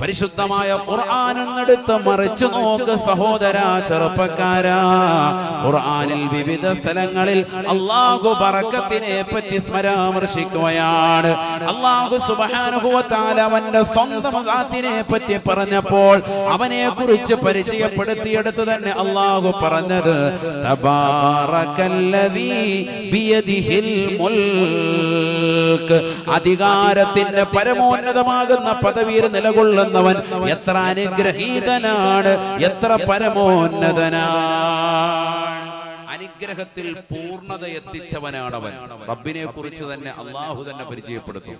പരിശുദ്ധമായ ഖുർആാനെടുത്ത് മറിച്ചു നോക്ക് സഹോദര ചെറുപ്പക്കാരാ. ഖുർആാനിൽ വിവിധ സ്ഥലങ്ങളിൽ അള്ളാഹു പറക്കത്തിനെ പറ്റി സ്മരാമർശിക്കുകയാണ്. അള്ളാഹു സുബാനുഭവത്താൽ അവന്റെ സ്വന്തം ദാത്തിനെ പറ്റി പറഞ്ഞപ്പോൾ അവനെ കുറിച്ച് പരിചയപ്പെടുത്തിയെടുത്ത് തന്നെ അള്ളാഹു പറഞ്ഞത് അധികാരത്തിന്റെ പരമോന്നതമാകുന്ന പദവിയിൽ നിലകൊള്ളുന്നവൻ എത്ര അനുഗ്രഹീതനാണ് എത്ര പരമോന്നതനാണ്. അനുഗ്രഹത്തിൽ പൂർണത എത്തിച്ചവനാണവൻ. റബ്ബിനെ കുറിച്ച് തന്നെ അള്ളാഹു തന്നെ പരിചയപ്പെടുത്തും.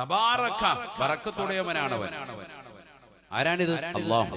തബാറക്ക വറക്കത്തുടയവനാണവൻ. ആരാണിത്? അള്ളാഹു.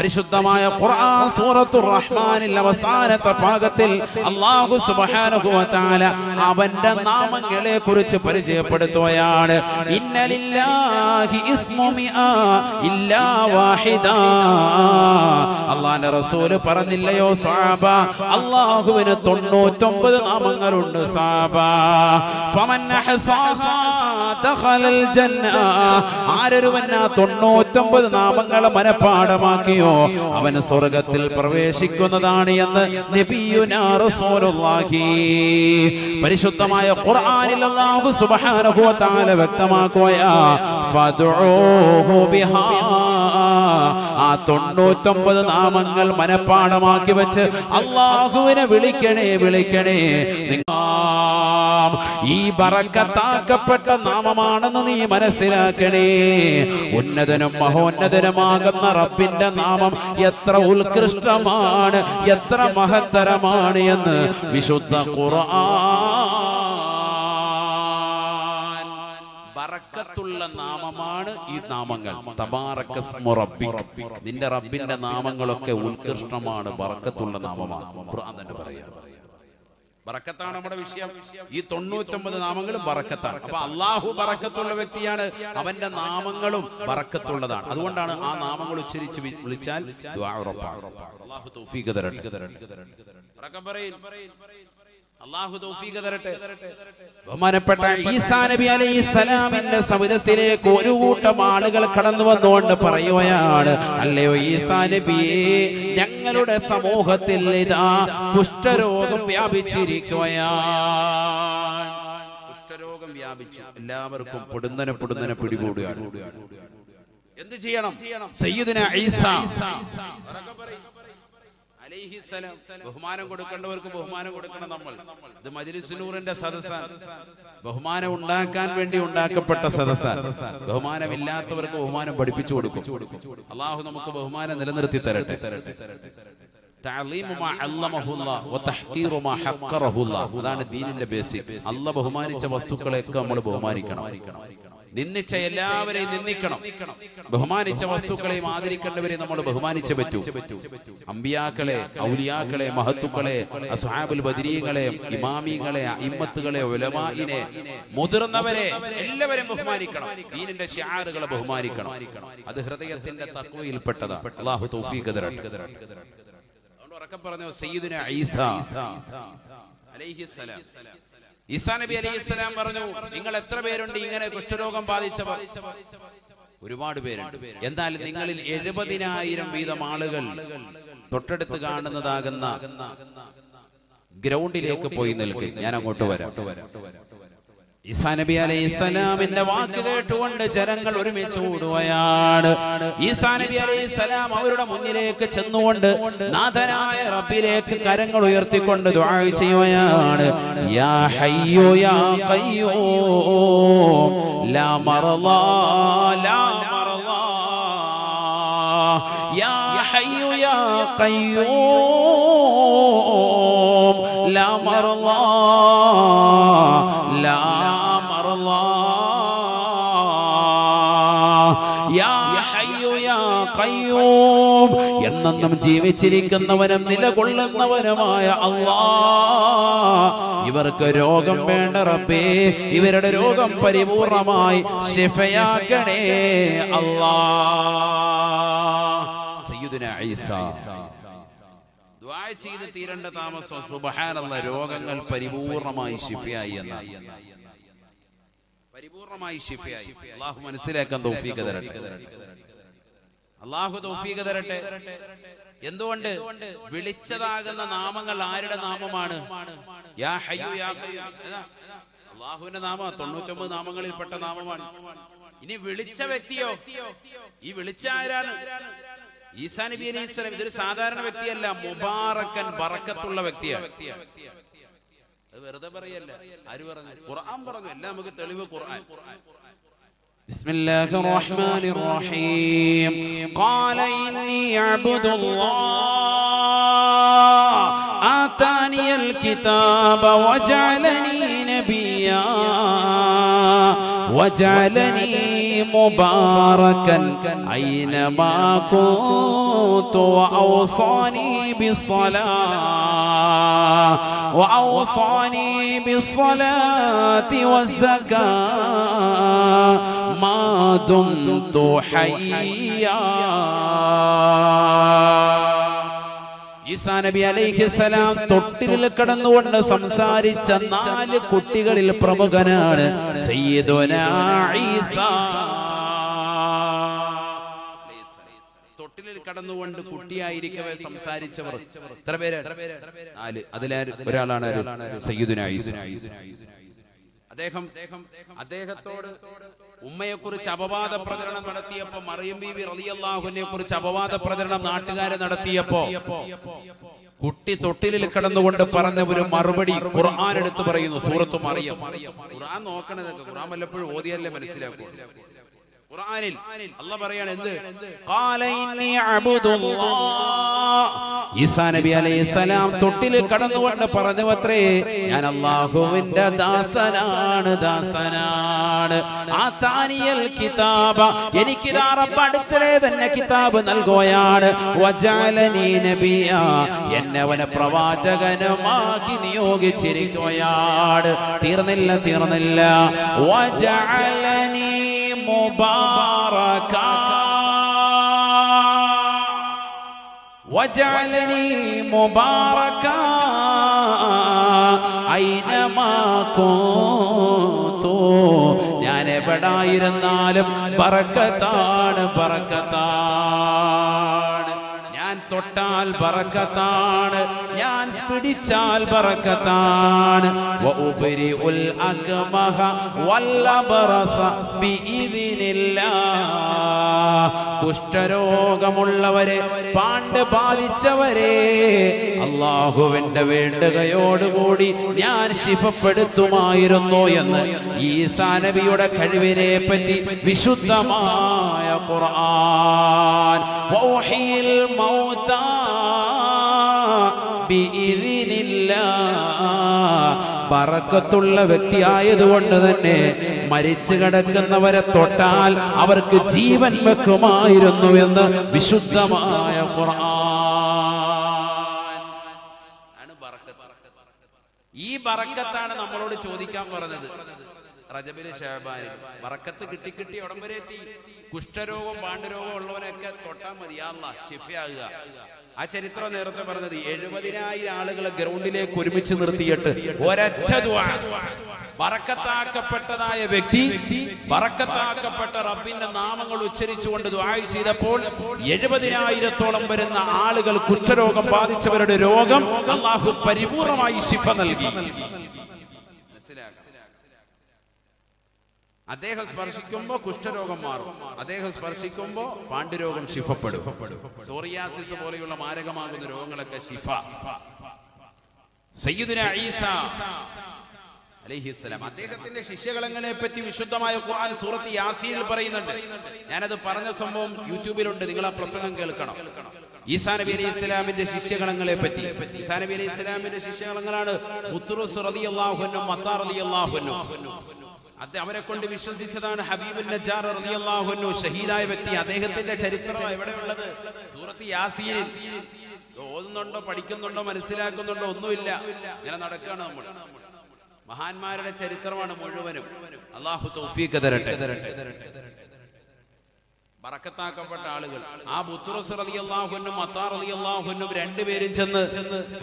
പരിശുദ്ധമായ ഖുർആൻ സൂറത്തുർ റഹ്മാനിൽ അവസാനത്തെ ഭാഗത്തിൽ അല്ലാഹു സുബ്ഹാനഹു അവന്റെ നാമങ്ങളെ കുറിച്ച് പരിചയപ്പെടുത്തുകയാണ് ഇസ്മു മിആ ഇല്ലാ അള്ളാന്റെ റസൂൽ പറഞ്ഞില്ലയോ സാബ? അള്ളാഹുവിന് തൊണ്ണൂറ്റൊമ്പത് നാമങ്ങളുണ്ട് സാബ. ഫമൻ അഹ്സാഹാ ജന്ന. ആരൊരുവൻ ആ തൊണ്ണൂറ്റൊമ്പത് നാമങ്ങളെ മനഃപ്പാടമാക്കിയോ അവന് സ്വർഗത്തിൽ പ്രവേശിക്കുന്നതാണ് എന്ന് പരിശുദ്ധമായ ഖുർആനിൽ അല്ലാഹു സുബ്ഹാനഹു വ തആല ബിഹാ. ആ തൊണ്ണൂറ്റൊമ്പത് നാമങ്ങൾ മനഃപ്പാടമാക്കി വെച്ച് അള്ളാഹുവിനെ വിളിക്കണേ വിളിക്കണേ. ഈ ബറക്കത്താക്കപ്പെട്ട നാമമാണെന്ന് നീ മനസ്സിലാക്കണേ. ഉന്നതനും മഹോന്നതനുമാകുന്ന റബ്ബിന്റെ നാമം എത്ര ഉത്കൃഷ്ടമാണ് എത്ര മഹത്തരമാണ് എന്ന് വിശുദ്ധ ഖുർആൻ. ബറക്കത്തുള്ള നാമമാണ് ഈ നാമങ്ങൾ. നിന്റെ റബ്ബിന്റെ നാമങ്ങളൊക്കെ ഉത്കൃഷ്ടമാണ് ബറക്കത്തുള്ള നാമമാണ്. ഖുർആൻ തന്നെ പറയാം. ബറക്കത്താണ് നമ്മുടെ വിഷയം. ഈ തൊണ്ണൂറ്റൊമ്പത് നാമങ്ങളും ബറക്കത്താണ്. അപ്പൊ അള്ളാഹു ബറക്കത്തുള്ള വ്യക്തിയാണ് അവന്റെ നാമങ്ങളും ബറക്കത്തുള്ളതാണ്. അതുകൊണ്ടാണ് ആ നാമങ്ങൾ ഉച്ചരിച്ച് വിളിച്ചാൽ ഉറപ്പാണ്. അള്ളാഹു തൗഫീഖ് തരട്ടെ. അള്ളാഹു തൗഫീഖ് തരട്ടെ. ബഹുമാനപ്പെട്ട ഈസാ നബി അലൈഹി സലാമിന്റെ സവിധത്തിലേക്ക് ഒരു കൂട്ടം ആളുകൾ കടന്നു വന്നുകൊണ്ട് പറയുകയാണ് അല്ലയോ ഈസാ നബിയെ ഞങ്ങളുടെ സമൂഹത്തിൽ ഇതാ കുഷ്ഠരോഗം വ്യാപിച്ചിരിക്കുകയാണ്. കുഷ്ഠരോഗം വ്യാപിച്ചു. എല്ലാവർക്കും പൊടുന്നനെ പൊടുന്നനെ പിടികൂടുകയാണ്. എന്ത് ചെയ്യണം? സയ്യിദുന ഈസ. അലൈഹിസ്സലാം. ബഹുമാനം കൊടുക്കേണ്ടവർക്ക് ബഹുമാനം കൊടുക്കണം നമ്മൾ. ഇത് മജ്ലിസുനൂറിന്റെ സദസ്സ ബഹുമാനം ഉണ്ടാക്കാൻ വേണ്ടി ഉണ്ടാക്കപ്പെട്ട സദസ്സ ബഹുമാനമില്ലാത്തവർക്ക് ബഹുമാനം പഠിപ്പിച്ചു കൊടുക്കും. അള്ളാഹു നമുക്ക് ബഹുമാനം നിലനിർത്തി തരട്ടെ. തരട്ടെ അല്ലമഹുല്ലാ വതഹ്കീറു അതാണ് ദീനിന്റെ ബേസിക്. അല്ല ബഹുമാനിച്ച വസ്തുക്കളെയൊക്കെ നമ്മൾ ബഹുമാനിക്കണം. നിന്ദിച്ച എല്ലാവരെയും നിന്ദിക്കണം. ബഹുമാനിച്ച വസ്തുക്കളെയും ആദരിക്കേണ്ടവരെ നമ്മൾ ബഹുമാനിച്ചേ പറ്റൂ. അമ്പിയാക്കളെ ഔലിയാക്കളെ മഹത്തുക്കളെ അസ്ഹാബുൽ ബദരീങ്ങളെ ഇമാമിങ്ങളെ ഇമ്മത്തുകളെ ഉലമായിനെ മുതിർന്നവരെ എല്ലാവരെയും ബഹുമാനിക്കണം. ദീനിന്റെ ഷിആറുകളെ ബഹുമാനിക്കണം. അത് ഹൃദയത്തിന്റെ തക്വയിൽപ്പെട്ടതാണ് അള്ളാഹു തൗഫീഖ് തരട്ടെ. ഉറക്കെ പറഞ്ഞു സയ്യിദുന ഈസ. അലൈഹിസ്സലാം. ഈസാ നബി അലൈഹിസ്സലാം പറഞ്ഞു നിങ്ങൾ എത്ര പേരുണ്ട് ഇങ്ങനെ കുഷ്ഠരോഗം ബാധിച്ചവർ? ഒരുപാട് പേരുണ്ട്. എന്നാൽ നിങ്ങളിൽ എഴുപതിനായിരം വീതം ആളുകൾ തൊട്ടടുത്ത് കാണുന്നതാകുന്ന ഗ്രൗണ്ടിലേക്ക് പോയി നിൽക്കും. ഞാൻ അങ്ങോട്ട് വരാം. ഈസാ നബി അലൈഹി സ്വലാമിന്റെ വാക്ക് കേട്ടുകൊണ്ട് ജനങ്ങൾ ഒരുമിച്ച് കൂടുകയാണ് ഈസാനബി അലൈഹി സ്വലാം അവരുടെ മുന്നിലേക്ക് ചെന്നുകൊണ്ട് നാഥനായ റബ്ബിലേക്ക് കരങ്ങൾ ഉയർത്തിക്കൊണ്ട് ദുആ ചെയ്യുകയാണ്. യാ ഹയ്യോ യാ ഖയ്യൂം. ലാ ലാ യാ ഹയ്യോ യാ ഖയ്യൂം. ലാ എന്നെന്നും ജീവിച്ചിരിക്കുന്നവനും നിലകൊള്ളുന്നവനുമായ അള്ളാ. ഇവർക്ക് രോഗം വേണ്ട റബ്ബേ. ഇവരുടെ രോഗം പരിപൂർണമായി ശിഫയാക്കണേ അള്ളാ. ചെയ്ത് തീരേണ്ട താമസം സുബഹാനുള്ള രോഗങ്ങൾ പരിപൂർണമായി ശിഫയായി എന്ന. പരിപൂർണമായി ശിഫയായി. മനസ്സിലാക്കാൻ തൗഫീഖ് തരട്ടെ. അള്ളാഹു തൗഫീഖ് തരട്ടെ. എന്തുകൊണ്ട്? വിളിച്ചതാകുന്ന നാമങ്ങൾ ആരുടെ നാമമാണ്? അള്ളാഹുവിന്റെ നാമ തൊണ്ണൂറ്റൊമ്പത് നാമങ്ങളിൽ പെട്ട നാമമാണ്. ഇനി വിളിച്ച വ്യക്തിയോ? ഈ വിളിച്ച ആരാണ്? ഈസാ നബി അലൈഹി ഇതൊരു സാധാരണ വ്യക്തിയല്ല മുബാറക്കൻ ബറക്കത്തുള്ള വ്യക്തിയാണ് അത് വെറുതെ പറയല്ല. ആര് പറഞ്ഞു? ഖുർആൻ പറഞ്ഞു. എല്ലാം നമുക്ക് തെളിവ് ഖുർആൻ. بسم الله الرحمن الرحيم. قال إني عبد الله. آتاني الكتاب وجعلني نبيا. وجعلني مباركا. أينما كنت وأوصاني بالصلاة. وأوصاني بالصلاة والزكاة. ما دمت حيا ഈസാ നബി അലൈഹിസലാം തൊട്ടിലിൽ കിടന്നുകൊണ്ട് സംസാരിച്ച നാല് കുട്ടികളിൽ പ്രമുഖനാണ് സയ്യിദുന ഈസ തൊട്ടിലിൽ കടന്നുകൊണ്ട് കുട്ടിയായിരിക്കവേ സംസാരിച്ചവർ എത്ര പേര് നാല് അതിലെ ഒരാളാണ് ആര്? സയ്യിദുന ഈസ അദ്ദേഹം അദ്ദേഹത്തോട് ഉമ്മയെ കുറിച്ച് അപവാദ പ്രചരണം നടത്തിയപ്പോ മറിയം ബീവി റളിയല്ലാഹുവിനെ കുറിച്ച് അപവാദ പ്രചരണം നാട്ടുകാരെ നടത്തിയപ്പോ കുട്ടി തൊട്ടിലിൽ കിടന്നുകൊണ്ട് പറഞ്ഞ ഒരു മറുപടി ഖുർആൻ എടുത്തു പറയുന്നു സൂറത്ത് മറിയം. ഖുർആൻ നോക്കണതൊക്കെ ഖുർആൻ വല്ലപ്പോഴും ഓതിയല്ലേ മനസ്സിലാക്കൂ ഖുർആനിൽ അല്ല പറയാണ് എന്ത്? ഖാല ഇന്നി അബ്ദുല്ലാഹ് ഈസാ നബി അലൈഹിസ്സലാം തൊട്ടിൽ കടന്നുകൊണ്ട് പറഞ്ഞു അത്രേ ഞാൻ അല്ലാഹുവിന്റെ ദാസനാണ് ദാസനാണ് ആ താനിയൽ കിതാബ എനിക്ക് റബ്ബ് അടുത്തിടെ തന്നെ കിതാബ് നൽകുകയാണ്. വജാലനി നബിയ. എന്നെ അവനെ പ്രവാചകനുമാക്കി നിയോഗിച്ചിരിക്കുകയാണ്. തീർന്നില്ല തീർന്നില്ല. മുബാറക وجعلني مباركا أينما كنت ഞാൻ എവിടായിരുന്നാലും ബറക്കത്താണ് ബറക്കത്താണ് ഞാൻ തൊട്ടാൽ ബറക്കത്താണ്. ഞാൻ പിടിച്ചാൽ ബറക്കത്താണ്. വഉബരിഉൽ അക്മഹ വല്ലബറസ ബിഇദിനില്ലാഹ്. കുഷ്ഠരോഗമുള്ളവരെ പാണ്ട് ബാധിച്ചവരെ അള്ളാഹുവിന്റെ വേണ്ടുകയോടുകൂടി ഞാൻ ശിഫപ്പെടുത്തുമായിരുന്നു എന്ന് ഈ സാനവിയുടെ കഴിവിനെ പറ്റി വിശുദ്ധമായ ഖുർആൻ. വൗഹിയിൽ മൗതാ പറക്കത്തുള്ള വ്യക്തിയായതുകൊണ്ട് തന്നെ മരിച്ചു കിടക്കുന്നവരെ തൊട്ടാൽ അവർക്ക് ജീവൻ വെക്കുമായിരുന്നു എന്ന് വിശുദ്ധമായ. ഈ ബറക്കത്താണ് നമ്മളോട് ചോദിക്കാൻ പറഞ്ഞത്. റജബിൽ ഷഹബാനിൽ വറക്കത്ത് കിട്ടി കിട്ടി ഉടം വരെ എത്തി. കുഷ്ഠരോഗം പാണ്ഡുരോഗം ഉള്ളവനൊക്കെ തൊട്ടാൽ മതി. അല്ല ഷിഫയാകുക ആ ചരിത്രം നേരത്തെ പറഞ്ഞത് എഴുപതിനായിരം ആളുകളെ ഗ്രൗണ്ടിലേക്ക് ഒരുമിച്ച് നിർത്തിയിട്ട് ഒരൊറ്റ വ്യക്തി വറക്കത്താക്കപ്പെട്ട റബ്ബിന്റെ നാമങ്ങൾ ഉച്ചരിച്ചുകൊണ്ട് ദ്വായി ചെയ്തപ്പോൾ എഴുപതിനായിരത്തോളം വരുന്ന ആളുകൾ കുഷ്ഠരോഗം ബാധിച്ചവരുടെ രോഗം അള്ളാഹു പരിപൂർണമായി ശിഫ നൽകി. അദ്ദേഹം സ്പർശിക്കുമ്പോ കുഷ്ഠരോഗം മാറും. അദ്ദേഹം സ്പർശിക്കുമ്പോ പാണ്ഡുരോഗം ശിഫപ്പെടും. സോറിയാസിസ് പോലെയുള്ള മാരകമാകുന്ന രോഗങ്ങളൊക്കെ ശിഫ. അദ്ദേഹത്തിന്റെ ശിഷ്യകളങ്ങളെ പറ്റി വിശുദ്ധമായ ഖുർആൻ സൂറത്ത് യാസീനിൽ പറയുന്നുണ്ട്. ഞാനത് പറഞ്ഞ സംഭവം യൂട്യൂബിലുണ്ട്. നിങ്ങൾ ആ പ്രസംഗം കേൾക്കണം. ഈസാ നബി അലൈഹി ഇസ്ലാമിന്റെ ശിഷ്യഗണങ്ങളെ പറ്റി ഈസാ നബി അലൈഹി ഇസ്ലാമിന്റെ ശിഷ്യഗണങ്ങളാണ് മുത്തുറുസ് റളിയല്ലാഹു അൻഹു മത്താ റളിയല്ലാഹു അൻഹു. അത് അവരെ കൊണ്ട് വിശ്വസിച്ചതാണ് ഹബീബുൽ നജാർ റളിയല്ലാഹു ഷഹീദായ വ്യക്തി. അദ്ദേഹത്തിന്റെ ചരിത്രം എവിടെയുള്ളത്? സൂറത്ത് യാസീനിൽ ഓതുന്നുണ്ടോ പഠിക്കുന്നുണ്ടോ മനസ്സിലാക്കുന്നുണ്ടോ ഒന്നുമില്ല. ഇങ്ങനെ നടക്കുകയാണ് നമ്മൾ. മഹാന്മാരുടെ ചരിത്രമാണ് മുഴുവനും. അള്ളാഹു തൗഫീഖ് തരട്ടെ. ബറക്കത്താക്കപ്പെട്ട ആളുകൾ. ആ ബുത്തുറസ് റളിയല്ലാഹുവിനും മത്താർ റളിയല്ലാഹുവിനും രണ്ടുപേരും ചെന്ന്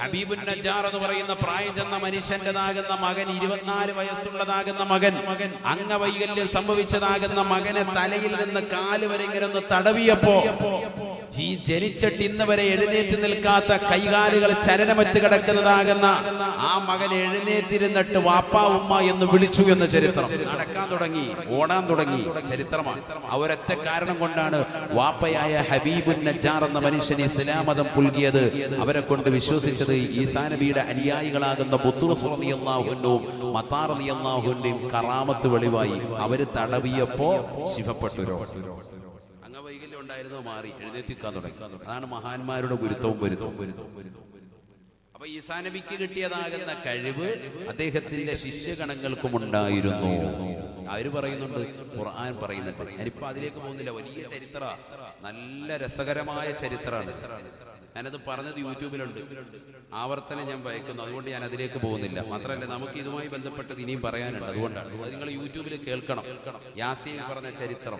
ഹബീബുൻ നജാർ എന്ന് പറയുന്ന പ്രായം ചെന്ന മനുഷ്യന്റെതാകുന്ന മകൻ ഇരുപത്തിനാല് വയസ്സുള്ളതാകുന്ന മകൻ അംഗവൈകല്യം സംഭവിച്ചതാകുന്ന മകനെ തലയിൽ നിന്ന് കാൽ വരെ ഇങ്ങനെ ഒന്ന് തടവിയപ്പോ ജീ ജനിച്ചിട്ട് ഇന്ന് വരെ എഴുന്നേറ്റ് നിൽക്കാത്ത കൈകാലുകൾ ചലനമറ്റ് കിടക്കുന്നതാകുന്ന ആ മകൻ എഴുന്നേറ്റിരുന്നിട്ട് വാപ്പാ ഉമ്മ എന്ന് വിളിച്ചു എന്ന ചരിത്രം. നടക്കാൻ തുടങ്ങി ഓടാൻ തുടങ്ങി ചരിത്രമാണ്. അവരൊറ്റ കാരണം കൊണ്ടാണ് വാപ്പയായ ഹബീബുൻ നജാർ എന്ന മനുഷ്യനെ ഇസ്ലാമതം പുൽകിയത്. അവരെ കൊണ്ട് വിശ്വസിച്ചത് ഈസാനബിയുടെ അനുയായികളാകുന്ന ബുത്തുറസുറിയാഹുവിന്റെയും മത്താറിയാഹുവിന്റെയും കറാമത്ത് വെളിവായി. അവർ തടവിയപ്പോ ശിവപ്പെട്ടു ഉണ്ടായിരുന്നോ മാറി? എഴുന്നേറ്റിക്കാൻ തുടങ്ങി. അതാണ് മഹാന്മാരുടെ ഗുരുത്വവും വരുത്തവും വരുത്തവും അപ്പൊ ഈസാ നബിക്ക് കിട്ടിയതാകുന്ന കഴിവ് അദ്ദേഹത്തിന്റെ ശിഷ്യഗണങ്ങൾക്കും ഉണ്ടായിരുന്നു. അവർ പറയുന്നുണ്ട്? ഖുർആൻ പറയുന്നുണ്ട്. ഞാനിപ്പോ അതിലേക്ക് പോകുന്നില്ല. വലിയ ചരിത്ര നല്ല രസകരമായ ചരിത്രമാണ്. ഞാനത് പറഞ്ഞത് യൂട്യൂബിലുണ്ട്. ആവർത്തനം ഞാൻ ഭയക്കുന്നു അതുകൊണ്ട് ഞാൻ അതിലേക്ക് പോകുന്നില്ല. മാത്രമല്ല നമുക്ക് ഇതുമായി ബന്ധപ്പെട്ടത് ഇനിയും പറയാനുണ്ട്. അതുകൊണ്ടാണ്. നിങ്ങൾ യൂട്യൂബിൽ കേൾക്കണം. യാസീൻ പറഞ്ഞ ചരിത്രം.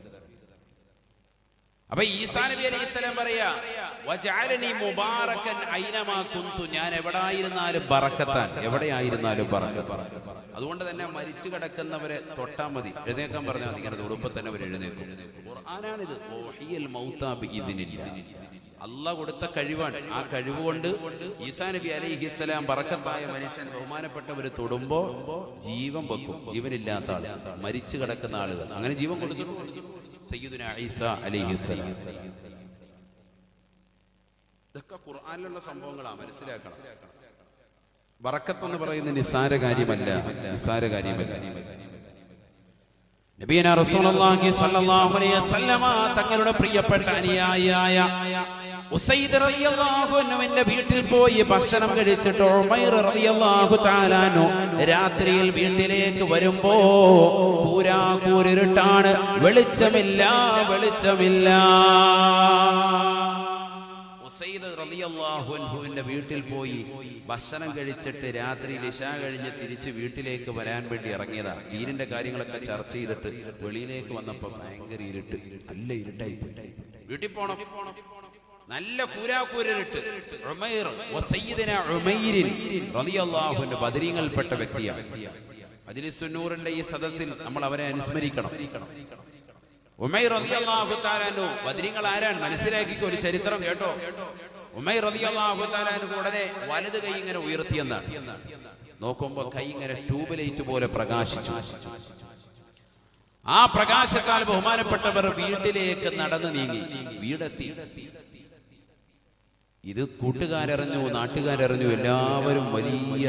അപ്പൊ ഈസാ നബി അലൈഹി സ്വലം പറയാ ഞാൻ എവിടായിരുന്നാലും ബറക്കത്താൻ എവിടെയായിരുന്നാലും അതുകൊണ്ട് തന്നെ മരിച്ചു കിടക്കുന്നവരെ തൊട്ടാ മതി. എഴുന്നേക്കാൻ പറഞ്ഞാൽ ഇങ്ങനെ തൊടുമ്പോ തന്നെ അവർ എഴുന്നേക്കും. അള്ളാഹ് കൊടുത്ത കഴിവാണ്. ആ കഴിവ് കൊണ്ട് ഈസാ നബി അലൈഹിസ്സലാം പറക്കത്തായ മനുഷ്യൻ ബഹുമാനപ്പെട്ടവർ തൊടുമ്പോ ജീവൻ വെക്കും. ജീവനില്ലാത്ത ആൾ മരിച്ചു കിടക്കുന്ന ആളുകൾ. അങ്ങനെ ജീവൻ കൊടുത്തിട്ടുണ്ട് സയ്യിദുന ഈസ അലൈഹിസ്സലാം ഇതൊക്കെ ഖുർആാനിലുള്ള സംഭവങ്ങളാ മനസ്സിലാക്കണം. വറക്കത്ത് എന്ന് പറയുന്ന നിസ്സാര കാര്യമല്ല നിസ്സാര കാര്യമല്ല. നബീന റസൂലുള്ളാഹി സ്വല്ലല്ലാഹു അലൈഹി വസല്ലമ തങ്ങളുടെ പ്രിയപ്പെട്ട അനുയായിയായ വീട്ടിൽ പോയി ഭക്ഷണം കഴിച്ചിട്ട് റളിയല്ലാഹു രാത്രിയിൽ വീട്ടിലേക്ക് വരുമ്പോ പൂരാകൂരിട്ടാണ് വെളിച്ചമില്ല വെളിച്ചമില്ല. വീട്ടിൽ പോയി ഭക്ഷണം കഴിച്ചിട്ട് രാത്രി ലിശ കഴിഞ്ഞ് തിരിച്ച് വീട്ടിലേക്ക് വരാൻ വേണ്ടി ഇറങ്ങിയതാ. വീരിന്റെ കാര്യങ്ങളൊക്കെ ചർച്ച ചെയ്തിട്ട് വെളിയിലേക്ക് വന്നപ്പോ ഭയങ്കര ഇരുട്ട്. നല്ല ഇരുട്ടായി വീട്ടിൽ പോണം. നല്ല കൂരാക്കൂരിട്ട് ബദരീങ്ങളിൽപ്പെട്ട വ്യക്തിയാണ്. മജ്ലിസുന്നൂറിന്റെ ഈ സദസ്സിൽ നമ്മൾ അവരെ അനുസ്മരിക്കണം. തആല അൻഹു ബദരീങ്ങൾ ആരാണ്? മനസ്സിലാക്കിക്കോ ഒരു ചരിത്രം കേട്ടോ. തആല അൻഹു ഉടനെ വലത് കൈ ഇങ്ങനെ ഉയർത്തിയെന്നാണ്. നോക്കുമ്പോ കൈ ഇങ്ങനെ ട്യൂബ് ലൈറ്റ് പോലെ പ്രകാശിച്ചു. ആ പ്രകാശത്താൽ ബഹുമാനപ്പെട്ടവർ വീട്ടിലേക്ക് നടന്നു നീങ്ങി. വീടെത്തി. ഇത് കൂട്ടുകാരറിഞ്ഞു നാട്ടുകാരറിഞ്ഞു എല്ലാവരും വലിയ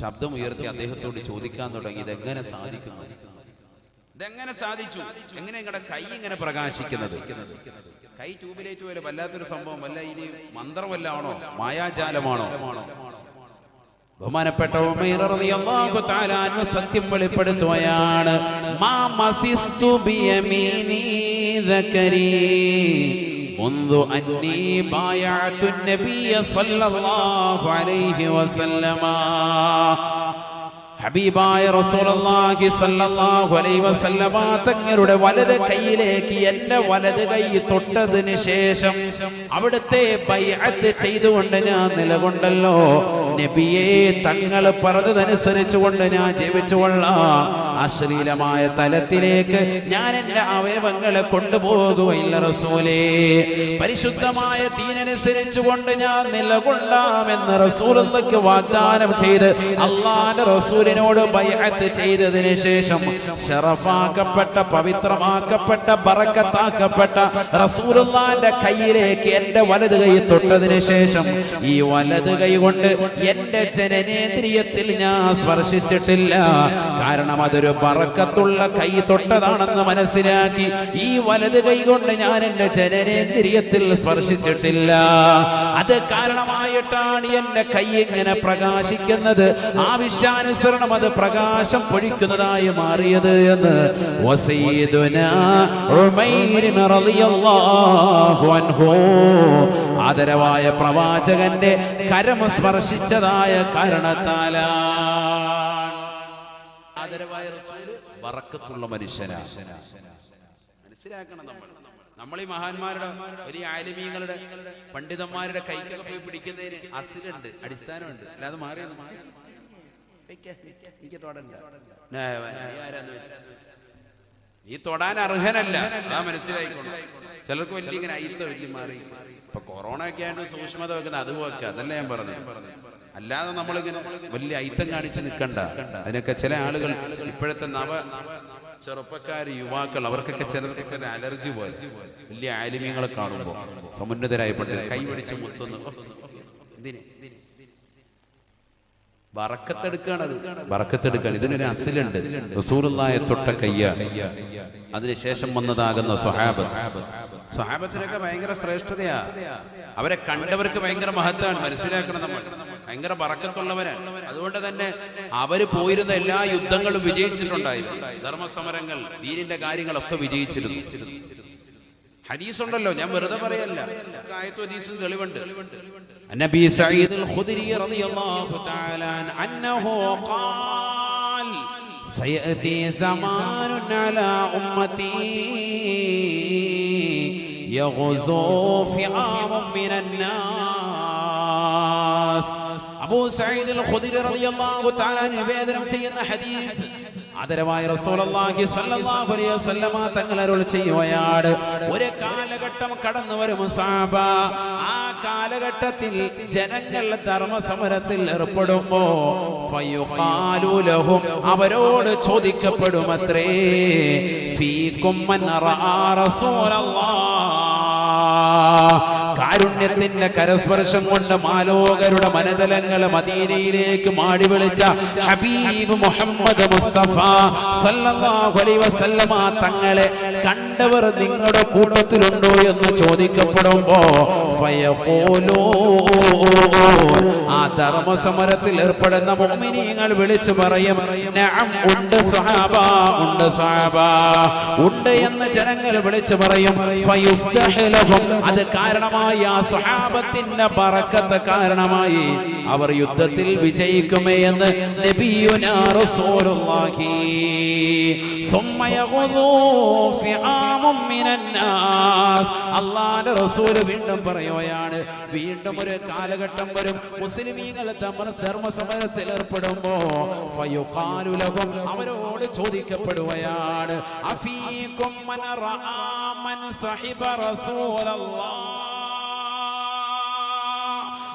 ശബ്ദം ഉയർത്തി അദ്ദേഹത്തോട് ചോദിക്കാൻ തുടങ്ങി. ഇതെങ്ങനെ സാധിക്കുന്നു? ഇതെങ്ങനെ സാധിച്ചു? എങ്ങനെ നിങ്ങളുടെ കൈ ഇങ്ങനെ പ്രകാശിക്കുന്നത്? കൈ ട്യൂബിലേറ്റ് പോലെ വല്ലാത്തൊരു സംഭവം. വല്ല ഇനി മന്ത്രം വല്ല മായാജാലമാണോ? ബഹുമാനപ്പെട്ട സത്യം വെളിപ്പെടുത്തുകയാണ് മാ മസിസ്തു منذ أني بايعت النبي صلى الله عليه وسلم ഹബീബായ റസൂലുള്ളാഹി സ്വല്ലല്ലാഹു അലൈഹി വസല്ലമ തങ്ങളുടെ വലത് കൈയിലേക്ക് എൻ്റെ വലത് കൈ തൊട്ടതിന് ശേഷം അവിടുത്തെ ബൈഅത്ത് ചെയ്തുകൊണ്ട് ഞാൻ നിലകൊണ്ടല്ലോ നബിയെ തങ്ങൾ പറഞ്ഞതനുസരിച്ച് കൊണ്ട് ഞാൻ ജീവിച്ചുകൊള്ളാം അശ്ലീലമായ തലത്തിലേക്ക് ഞാൻ എന്റെ അവയവങ്ങളെ കൊണ്ടുപോകുകയില്ല റസൂലേ പരിശുദ്ധമായ തീനനുസരിച്ചു കൊണ്ട് ഞാൻ നിലകൊള്ളാമെന്ന് റസൂലക്ക് വാഗ്ദാനം ചെയ്ത് അള്ളാന്റെ റസൂലിനോട് ബൈഅത്ത് ചെയ്തതിന് ശേഷം ഷറഫാക്കപ്പെട്ട പവിത്രമാക്കപ്പെട്ട ബറക്കത്താക്കപ്പെട്ട റസൂലുള്ളാന്റെ കയ്യിലേക്ക് എന്റെ വലത് കൈ തൊട്ടതിന് ശേഷം ഈ വലത് കൈ കൊണ്ട് എന്റെ ജനനേന്ദ്രിയത്തിൽ ഞാൻ സ്പർശിച്ചിട്ടില്ല. കാരണം അതൊരു ബറക്കത്തുള്ള കൈ തൊട്ടതാണെന്ന് മനസ്സിലാക്കി ഈ വലത് കൈ കൊണ്ട് ഞാൻ എന്റെ ജനനേന്ദ്രിയത്തിൽ സ്പർശിച്ചിട്ടില്ല. അത് കാരണമായിട്ടാണ് എന്റെ കൈ ഇങ്ങനെ പ്രകാശിക്കുന്നത്. ആവശ്യാനുസരണം അത് പ്രകാശം പൊഴിക്കുന്നതായി മാറിയത് എന്ന്. ആദരവായ പ്രവാചകന്റെ കരമ സ്പർശിച്ചതായ കാരണത്താലാണ് ആദരവായ വറക്കത്തുള്ള മനുഷ്യനാണ് മനസ്സിലാക്കണം നമ്മൾ. നമ്മൾ ഈ മഹാന്മാരുടെ വലിയ ആലിമീങ്ങളുടെ പണ്ഡിതന്മാരുടെ കൈക്കൊക്കെ പോയി പിടിക്കുന്നതിന് അസിലുണ്ട് അടിസ്ഥാനമുണ്ട്. അല്ലാതെ മാറിയത് മാറി എനിക്ക് തൊടണ്ട. ഞാൻ നീ തൊടാൻ അർഹനല്ല. അതാ മനസ്സിലായിക്കോളൂ. ചിലർക്ക് വലിയ ഇങ്ങനെ അയിത്ത വലിയ മാറി. ഇപ്പൊ കൊറോണ ഒക്കെ ആയിട്ട് സൂക്ഷ്മത വെക്കുന്നത് അത് വെക്കുക അതല്ല ഞാൻ പറഞ്ഞു അല്ലാതെ നമ്മളിങ്ങനെ വലിയ ഐത്തം കാണിച്ച് നിൽക്കണ്ട അതിനൊക്കെ ചില ആളുകൾ ഇപ്പോഴത്തെ നവ ചെറുപ്പക്കാർ യുവാക്കൾ അവർക്കൊക്കെ ചില അലർജി പോലെ. വലിയ ആലിമ്യങ്ങളെ കാണുമ്പോൾ സമുന്നതരായ കൈ പിടിച്ച് മുത്തുന്നു. എന്തിന് ബറക്കത്തെടുക്കാണത് ബറക്കത്തെടുക്കാണ് ഇതിനൊരു അസിലുണ്ട്. റസൂറുള്ളായ തൊട്ട കയ്യ. അതിനുശേഷം വന്നതാകുന്ന സ്വഹാബ്. സ്വഹാബത്തിനൊക്കെ ഭയങ്കര ശ്രേഷ്ഠതയാ. അവരെ കണ്ടവർക്ക് ഭയങ്കര മഹത്വമാണ്. മനസ്സിലാക്കണം നമ്മൾ. ഭയങ്കര പറക്കത്തുള്ളവരാണ് അതുകൊണ്ട് തന്നെ അവർ പോയിരുന്ന എല്ലാ യുദ്ധങ്ങളും വിജയിച്ചിട്ടുണ്ടായിരുന്നു. ധർമ്മസമരങ്ങൾ ദീനിന്റെ കാര്യങ്ങളൊക്കെ വിജയിച്ചിരുന്നു. ഹദീസ് ഉണ്ടല്ലോ ഞാൻ വെറുതെ പറയല്ല. ആയത്തു ഹദീസിൽ തെളിവുണ്ട്. നബി സഈദ് ഖുദരി റളിയല്ലാഹു തആല അന്നഹു ഖാൽ സയതി സമാനുൻ അലാ ഉമ്മതി യഗ്സു ഫിആമുൻ മിനൻ നാസ്. അബൂ സഈദുൽ ഖുദരി റളിയല്ലാഹു തആല നിവേദനം ചെയ്യുന്ന ഹദീസ്. ആദരവായ റസൂലുള്ളാഹി സ്വല്ലല്ലാഹു അലൈഹി വസല്ലമ തങ്ങൾ അരുൾ ചെയ്യുകയാണ്. ഒരു കാലഘട്ടം കടന്നു വരും സാബ? ആ കാലഘട്ടത്തിൽ ജനങ്ങൾ ധർമ്മസമരത്തിൽ ഏർപ്പെടുമ്പോ ഫയുഖാലു ലഹും അവരോട് ചോദിക്കപ്പെടുമത്രേ. ഫീകും മൻ റസൂലല്ലാഹ്. കാരുണ്യത്തിന്റെ കരസ്പർശം കൊണ്ട് മാലോകരുടെ മനതലങ്ങൾ മദീനയിലേക്ക് മാടി വിളിച്ച ഹബീബ് മുഹമ്മദ് മുസ്തഫ സല്ലല്ലാഹു അലൈഹി വസല്ലമ തങ്ങളെ കണ്ടവർ നിങ്ങളുടെ കൂട്ടത്തിലുണ്ടോ എന്ന് ചോദിക്കപ്പെടുമ്പോ ആ ധർമ്മസമരത്തിൽ ഏർപ്പെടുന്ന മുഅ്മിനീങ്ങൾ വിളിച്ചു പറയും ഉണ്ട് സ്വഹാബ ഉണ്ട് സ്വഹാബ. ഉണ്ട് എന്ന് ജനങ്ങൾ വിളിച്ചു പറയും അത് കാരണമായി ആ സ്വഹാബത്തിന്റെ പറക്കത്ത് കാരണമായി അവർ യുദ്ധത്തിൽ വിജയിക്കുമേ എന്ന് നബിയുനാ റസൂലുള്ളാഹി. അള്ളാന്റെ റസൂൽ വീണ്ടും പറയുകയാണ് വീണ്ടും ഒരു കാലഘട്ടം വരും. മുസ്ലിമീങ്ങൾ തമ്മിൽ ധർമ്മസമരത്തിൽ ഏർപ്പെടുമ്പോ ഫയുഖാലുലകും അവരോട് ചോദിക്കപ്പെടുകയാണ് അഫീകും മൻ റആ മൻ സഹിബ റസൂലല്ലാഹ്?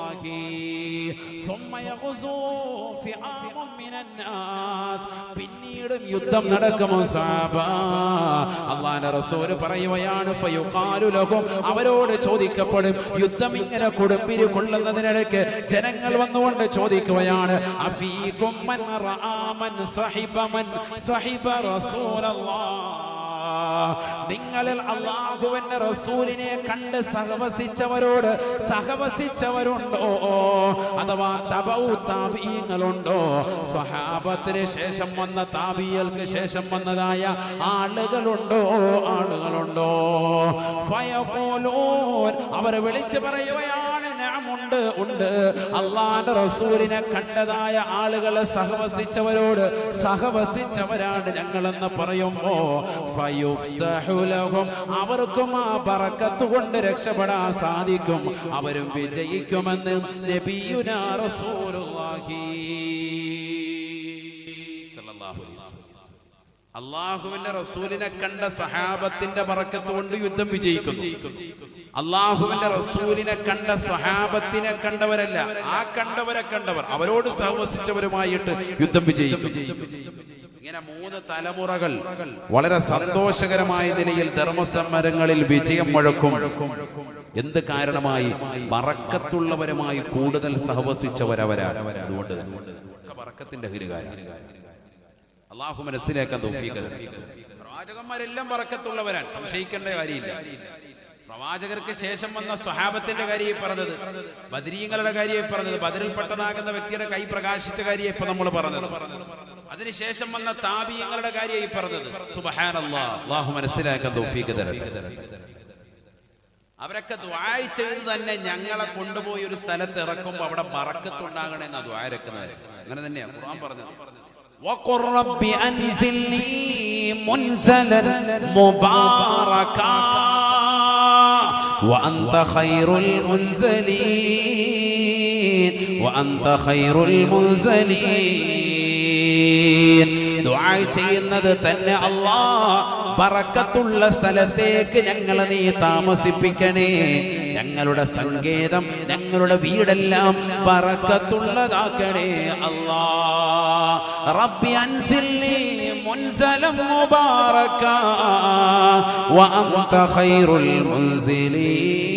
റസൂലുള്ളാഹി ثم يغزو فئام من الناس പിന്നീടും യുദ്ധം നടക്കുമോ സാബ അള്ളാന്റെ റസൂല് പറയുകയാണ് ഫയുഖാലു ലഹും അവരോട് ചോദിക്കപ്പെടും യുദ്ധം ഇങ്ങനെ കൊടുമ്പിരി കൊള്ളുന്നതിനിടയ്ക്ക് ജനങ്ങൾ വന്നുകൊണ്ട് ചോദിക്കുകയാണ് അഫീകും മൻ റആ മൻ സഹിബ മൻ സഹിബ റസൂലല്ലാഹ് നിങ്ങളിൽ അള്ളാഹുവിന്റെ റസൂലിനെ കണ്ട് സഹവസിച്ചവരോട് സഹവസിച്ചവരുണ്ടോ? അഥവാ തബൗ താപീങ്ങളുണ്ടോ സ്വഹാബത്തിന് ശേഷം വന്ന താപീയൽക്ക് ശേഷം വന്നതായ ആളുകളുണ്ടോ? ആളുകളുണ്ടോ? അവരെ വിളിച്ചു പറയുകയാണ് നഅമുണ്ട് ഉണ്ട്. അള്ളാന്റെ റസൂലിനെ കണ്ടതായ ആളുകളെ സഹവസിച്ചവരോട് സഹവസിച്ചവരാണ് ഞങ്ങളെന്ന് പറയുമ്പോ അവർക്കും ആ പറക്കത്തു കൊണ്ട് രക്ഷപ്പെടാൻ സാധിക്കും. അവരും വിജയിക്കുമെന്ന് നബിയുനാ റസൂലുള്ളാഹി. അള്ളാഹുവിന്റെ റസൂലിനെ കണ്ട സഹാബത്തിന്റെ പറക്കത്ത് കൊണ്ട് യുദ്ധം വിജയിക്കുന്നു. അള്ളാഹുവിന്റെ റസൂലിനെ കണ്ട സഹാബത്തിനെ കണ്ടവരല്ല ആ കണ്ടവരെ കണ്ടവർ. അവരോട് സഹവസിച്ചവരുമായിട്ട് യുദ്ധം വിജയിക്കും ഇങ്ങനെ മൂന്ന് തലമുറകൾ വളരെ സന്തോഷകരമായ നിലയിൽ ധർമ്മസമരങ്ങളിൽ വിജയം മുഴക്കും. എന്ത് കാരണമായി? മറക്കത്തുള്ളവരുമായി കൂടുതൽ സഹവസിച്ചവരവരാണ്. അതുകൊണ്ട് തന്നെ. ഹിരുകാരം അള്ളാഹു മനസ്സിലാക്കാൻ തോഫീക്ക് പ്രവാചകന്മാരെല്ലാം പറക്കത്തുള്ളവരാണ് സംശയിക്കേണ്ട കാര്യമില്ല. പ്രവാചകർക്ക് ശേഷം വന്ന സ്വഹാബത്തിന്റെ കാര്യമായി പറഞ്ഞത് ബദരീങ്ങളുടെ കാര്യമായി പറഞ്ഞത് ബദറിൽപ്പെട്ടതാകുന്ന വ്യക്തിയുടെ കൈ പ്രകാശിച്ച കാര്യമായി ഇപ്പൊ നമ്മൾ പറഞ്ഞത്. അതിനുശേഷം വന്ന താപീയങ്ങളുടെ കാര്യമായി പറഞ്ഞത് സുബഹാനാഹു മനസ്സിലാക്കാൻ തോഫീക്ക് അവരൊക്കെ ദ്വായ ചെയ്ത് തന്നെ ഞങ്ങളെ കൊണ്ടുപോയി ഒരു സ്ഥലത്ത് ഇറക്കുമ്പോൾ അവിടെ ബറക്കത്തുണ്ടാകണമെന്നാ ദ്വാരക്കുന്നത് അങ്ങനെ തന്നെയാണ് ഖുർആൻ وقل رب أنزلني منزلا مباركا وأنت خير المنزلين وأنت خير المنزلين. ചെയ്യുന്നത് തന്നെ അല്ലാ പറക്കത്തുള്ള സ്ഥലത്തേക്ക് ഞങ്ങളെ നീ താമസിപ്പിക്കണേ. ഞങ്ങളുടെ സങ്കേതം ഞങ്ങളുടെ വീടെല്ലാം പറക്കത്തുള്ളതാക്കണേ അല്ലാ റബ്ബി അൻസില്ലി മുൻസലം മുബാറക വഅൻത ഖൈറുൽ മുൻസിലീൻ.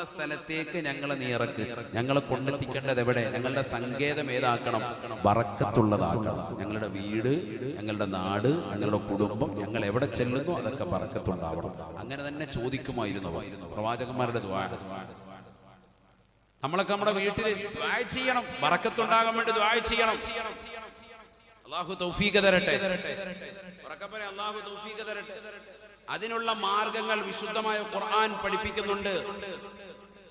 ബറക്കത്തുള്ള സ്ഥലത്തേക്ക് ഞങ്ങളെ നീ ഇറക്ക്. ഞങ്ങളെ കൊണ്ടെത്തിക്കേണ്ടത് എവിടെ? ഞങ്ങളുടെ സങ്കേതം ഏതാക്കണം? വറക്കത്തുള്ളതാക്കണം ഞങ്ങളുടെ വീട് ഞങ്ങളുടെ നാട് ഞങ്ങളുടെ കുടുംബം ഞങ്ങൾ എവിടെ ചെല്ലുന്നു അതൊക്കെ വറക്കത്തുണ്ടാവണം അങ്ങനെ തന്നെ ചോദിക്കുമായിരുന്നു പ്രവാചകന്മാരുടെ ദ്വാര നമ്മളൊക്കെ നമ്മുടെ വീട്ടിൽ ചെയ്യണം. ബറക്കത്തുണ്ടാകാൻ വേണ്ടി ദ്വായ ചെയ്യണം. തൗഫീഖ് തരട്ടെ. തൗഫീഖ് തരട്ടെ. അതിനുള്ള മാർഗങ്ങൾ വിശുദ്ധമായ ഖുർആൻ പഠിപ്പിക്കുന്നുണ്ട്.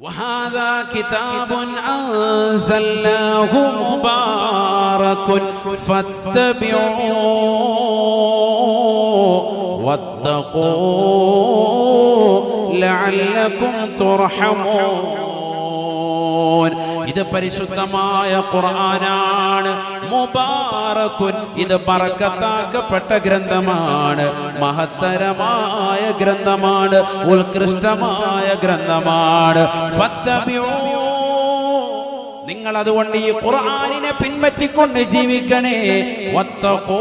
وهذا كتاب أنزلناه مبارك فاتبعوه واتقوا لعلكم ترحمون ഇത് പരിശുദ്ധമായ ഖുർആനാണ് മുബാറക്കുൻ ഇത് പറക്കത്താക്കപ്പെട്ട ഗ്രന്ഥമാണ് മഹത്തരമായ ഗ്രന്ഥമാണ് ഉത്കൃഷ്ടമായ ഗ്രന്ഥമാണ് ഫത്തബിഊ. നിങ്ങൾ അതുകൊണ്ട് ഈ ഖുർആനിനെ പിൻപറ്റിക്കൊണ്ട് ജീവിക്കണേ. വത്തഖൂ.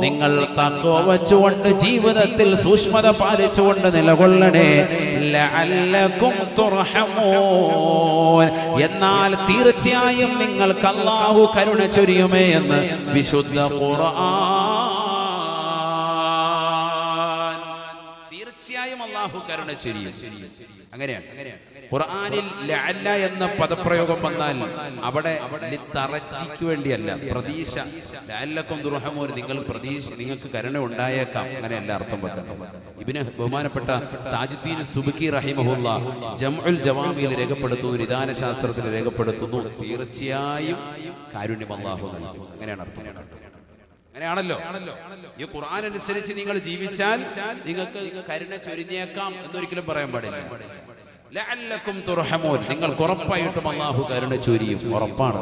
നിങ്ങൾ തക്കോ വെച്ചുകൊണ്ട് ജീവിതത്തിൽ സൂക്ഷ്മത പാലിച്ചുകൊണ്ട് നിലകൊള്ളണേ. എന്നാൽ തീർച്ചയായും നിങ്ങൾക്ക് അല്ലാഹു കരുണ ചൊരിയുമേ എന്ന് വിശുദ്ധ ഖുർആൻ. തീർച്ചയായും അള്ളാഹു കരുണ ചൊരിയും. അങ്ങനെയാണ്. ഖുർആനിൽ ലഅല്ല എന്ന പദപ്രയോഗം വന്നാൽ അവിടെ തറച്ചിക്ക് വേണ്ടിയല്ല പ്രതീക്ഷ. ലഅല്ലക്കും ദുർഹമൂർ നിങ്ങൾ പ്രതീക്ഷ നിങ്ങൾക്ക് കരുണ ഉണ്ടായേക്കാം. അങ്ങനെയല്ല അർത്ഥം പറ്റുന്നത് ഇബിന് ബഹുമാനപ്പെട്ട താജുദ്ദീൻ സുബുക്കി റഹിമഹുല്ല ജംഉൽ ജവാമിയിൽ രേഖപ്പെടുത്തുന്നു നിദാന ശാസ്ത്രത്തിൽ രേഖപ്പെടുത്തുന്നു. തീർച്ചയായും കാരുണ്യം അല്ലാഹു നൽകും. അങ്ങനെയാണ് അർത്ഥം അങ്ങനെയാണല്ലോ. ഈ ഖുർആൻ അനുസരിച്ച് നിങ്ങൾ ജീവിച്ചാൽ നിങ്ങൾക്ക് കരുണ ചൊരിഞ്ഞേക്കാം എന്നൊരിക്കലും പറയാൻ പാടില്ല. ലഅല്ലക്കും തുർഹമൂൻ. നിങ്ങൾ ഉറപ്പായിട്ടും അള്ളാഹു കരുണ ചൊരിയും. ഉറപ്പാണ്.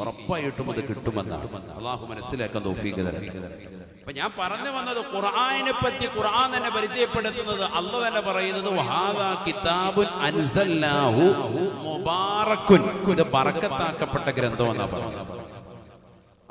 ഉറപ്പായിട്ടും അത് കിട്ടുമെന്നാണ്. അള്ളാഹു മനസ്സിലാക്കാൻ തരട്ടെ. അപ്പൊ ഞാൻ പറഞ്ഞു വന്നത് ഖുർആനിനെ പറ്റി ഖുർആൻ തന്നെ പരിചയപ്പെടുത്തുന്നത് അല്ല തന്നെ പറയുന്നത് കിതാബുൻ അൻസല്ലാഹു മുബാറക്കുൻ. ഇത് ബറക്കത്താക്കപ്പെട്ട ഗ്രന്ഥം എന്നാ പറയുന്നത്.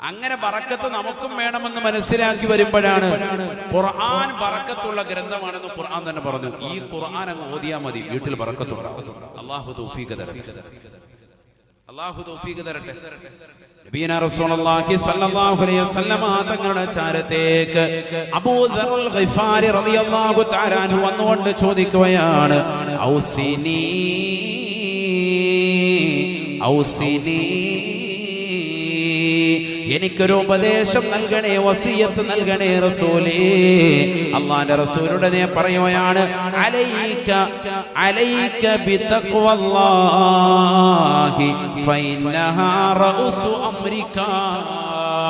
അങ്ങനെ ബറക്കത്ത് നമുക്കും വേണമെന്ന് മനസ്സിലാക്കി വരുമ്പോഴാണ് ഖുർആൻ ബറക്കത്തുള്ള ഗ്രന്ഥമാണെന്ന് ഖുർആൻ തന്നെ പറഞ്ഞു. ഈ ഖുർആൻ അങ്ങ് ഓതിയാ മതി. വീട്ടിൽ തൗഫീഖ് തരട്ടെ. തൗഫീഖ് തരട്ടെ. റസൂലുള്ളാഹി സ്വല്ലല്ലാഹു അലൈഹി വസല്ലമ തങ്ങളുടെ ചാരത്തേക്ക് അബൂദറുൽ ഗിഫാരി റളിയല്ലാഹു വന്നുകൊണ്ട് ചോദിക്കുകയാണ് ഔസിനി ഔസിനി എനിക്കൊരു ഉപദേശം നൽകണേ വസീയത്ത് നൽകണേ റസൂലേ. അള്ളാന്റെ റസൂലുടെ നേ പറയുകയാണ് അലൈക അലൈക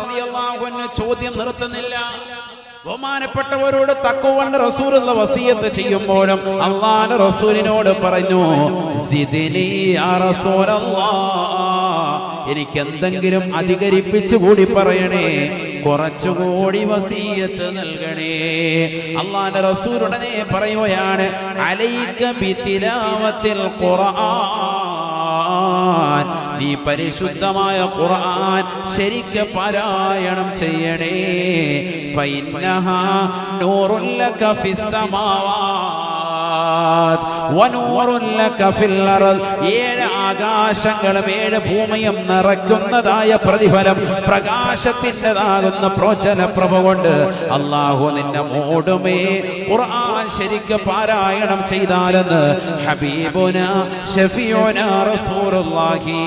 റളിയല്ലാഹു അൻഹു ചോദ്യം നിർത്തുന്നില്ല. ബഹുമാനപ്പെട്ടവരോട് തക്കുവണ്ട് റസൂലുള്ള വസീയത്ത് ചെയ്യുമ്പോഴും അള്ളാഹുവിന്റെ റസൂലിനോട് പറഞ്ഞു യാ എനിക്ക് എന്തെങ്കിലും അധികരിപ്പിച്ചു കൂടി പറയണേ കുറച്ചുകൂടി വസീയത്ത് നൽകണേ. അള്ളാന്റെ റസൂൽ ഉടനെ പറയുകയാണ് അലൈക ബിതിലാവത്തിൽ ഖുർആൻ. നീ പരിശുദ്ധമായ ഖുർആൻ ശരിക്ക് പാരായണം ചെയ്യണേ. ഫൈന്നഹ നൂറുൽ ലക ഏഴ് ആകാശങ്ങളും ഏഴ് ഭൂമിയും നിറയ്ക്കുന്നതായ പ്രതിഫലം പ്രകാശത്തിന്റെതാകുന്ന പ്രോചന പ്രഭ കൊണ്ട് അള്ളാഹു നിന്നെ മോടുമേ. ഖുർആൻ ശരിക്ക് പാരായണം ചെയ്താലെന്ന് ഹബീബുന ഷഫിയോന റസൂലുള്ളാഹി.